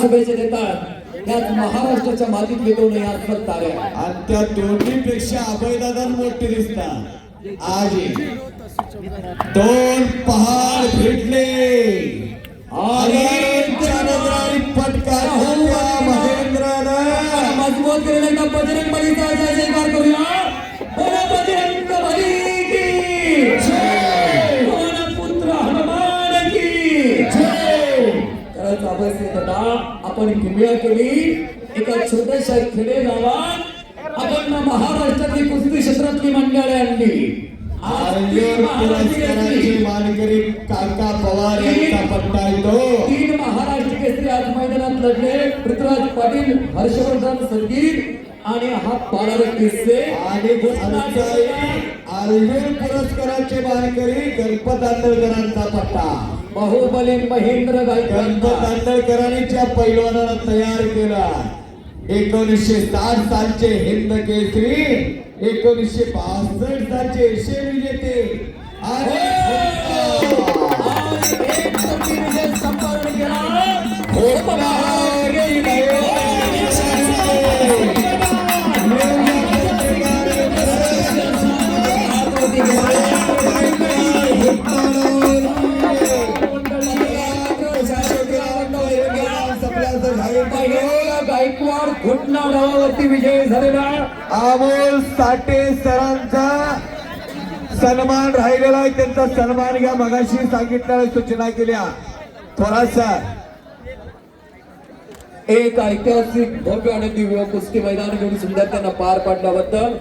शुभेच्छा देतात त्यात महाराष्ट्राच्या मातीत विकवणे या ताऱ्या आणि त्या दोन्ही पेक्षा अभयदादा मोठे दिसतात. आज दोन पहाड भेटले ठोकला महेंद्रनं मजबूत केलेला बजरंग बलीचा खरंच अभयसिंह दादा. आपण किमया केली. एका छोट्याशा खेडे गावात आपण महाराष्ट्रातली कुस्ती क्षेत्रातली मंडळी आणली. मानकरी काका पवार यांचा पट्टा येतो. तीन महाराष्ट्र केसरी आज मैदानात लढले. पृथ्वीराज पाटील हर्षवर्धन संगीत आणि हा बाळारे किस्से. आणि अर्जुन पुरस्काराचे मानकरी गणपत आंदळकरांचा पट्टा. बाहुबली महेंद्र गायकवाड. आंदळकरांनी ज्या पैलवानाला तयार केला. एकोणीसशे साठ सालचे हिंद केसरी एकोणीसशे बासष्ट सालचे एशियन विजेते आणि संपादन केला. गायकवाड घुटना डावावरती विजय झालेला. अमोल साठे सरांचा सन्मान राहिलेला आहे. त्यांचा सन्मान घ्या. मगाशी सांगितल्या सूचना केल्या. थोडासा. एक ऐतिहासिक भव्य आणि दिव्य कुस्ती मैदान घेऊन सुंदर त्यांना पार पाडल्याबद्दल.